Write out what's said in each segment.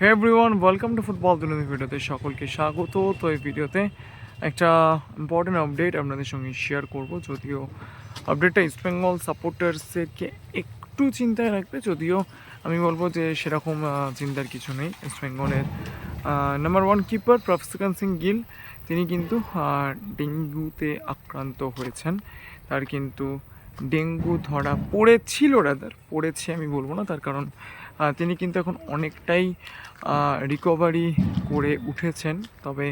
Hey everyone welcome to football দুনিয়া ভিডিওতে সকলকে স্বাগত। তো এই ভিডিওতে একটা ইম্পর্টেন্ট আপডেট আপনাদের সঙ্গে শেয়ার করব। যদিও আপডেটটা ইস্ট বেঙ্গল সাপোর্টার্সদেরকে একটু চিন্তায় রাখবে, যদিও আমি বলব যে সেরকম চিন্তার কিছু নেই। ইস্ট বেঙ্গলের number one keeper Prabhsukhan Singh Gill তিনি কিন্তু ডেঙ্গুতে আক্রান্ত হয়েছেন। তার কিন্তু ডেঙ্গু ধরা পড়েছিল রাদার পড়েছে আমি বলব না, তার কারণ তিনি কিন্তু এখন অনেকটাই রিকভারি করে উঠেছেন। তবে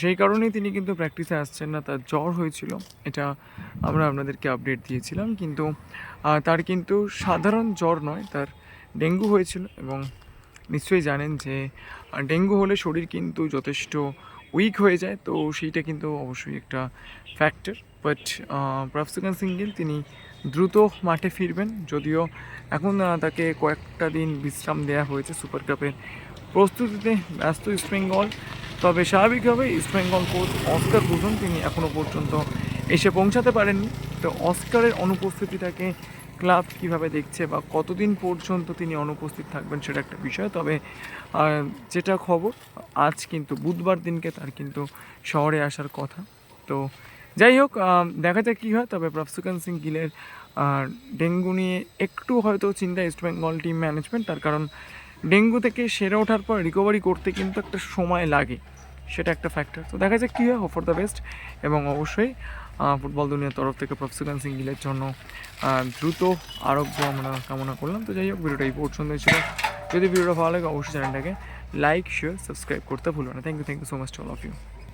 সেই কারণেই তিনি কিন্তু প্র্যাকটিসে আসছেন না, তার জ্বর হয়েছিল, এটা আমরা আপনাদেরকে আপডেট দিয়েছিলাম। কিন্তু তার কিন্তু সাধারণ জ্বর নয়, তার ডেঙ্গু হয়েছিল এবং নিশ্চয়ই জানেন যে ডেঙ্গু হলে শরীর কিন্তু যথেষ্ট উইক হয়ে যায়, তো সেইটা কিন্তু অবশ্যই একটা ফ্যাক্টর বাট প্রফসিকান সিঙ্গেল তিনি দ্রুত মাঠে ফিরবেন। যদিও এখন তাকে কয়েকটা দিন বিশ্রাম দেওয়া হয়েছে সুপার কাপের প্রস্তুতিতে, ব্যস্ত ইস্টবেঙ্গল তবে স্বাভাবিকভাবে ইস্টবেঙ্গল কোচ অস্কার ভূষণ তিনি এখনও পর্যন্ত এসে পৌঁছাতে পারেননি। তো অস্কারের অনুপস্থিতিটাকে ক্লাব কীভাবে দেখছে বা কতদিন পর্যন্ত তিনি অনুপস্থিত থাকবেন সেটা একটা বিষয়। তবে যেটা খবর, আজ কিন্তু বুধবার দিনকে তার কিন্তু শহরে আসার কথা। তো যাই হোক দেখা যাক কী হয়। তবে প্রফসুকান সিং গিলের ডেঙ্গু নিয়ে একটু হয়তো চিন্তা ইস্ট বেঙ্গল টিম ম্যানেজমেন্ট। তার কারণ, ডেঙ্গু থেকে সেরে ওঠার পর রিকভারি করতে কিন্তু একটা সময় লাগে, সেটা একটা ফ্যাক্টর। তো দেখা যাক কী হয়। Hope for the best. এবং অবশ্যই ফুটবল দুনিয়ার তরফ থেকে প্রফসুকান সিং গিলের জন্য দ্রুত আরোগ্য আমরা কামনা করলাম। তো যাই হোক, ভিডিওটা এই পছন্দ ছিল। যদি ভিডিওটা ভালো লাগে, অবশ্যই চ্যানেলটাকে লাইক শেয়ার সাবস্ক্রাইব করতে ভুলবেন না। Thank you thank you so much to all of you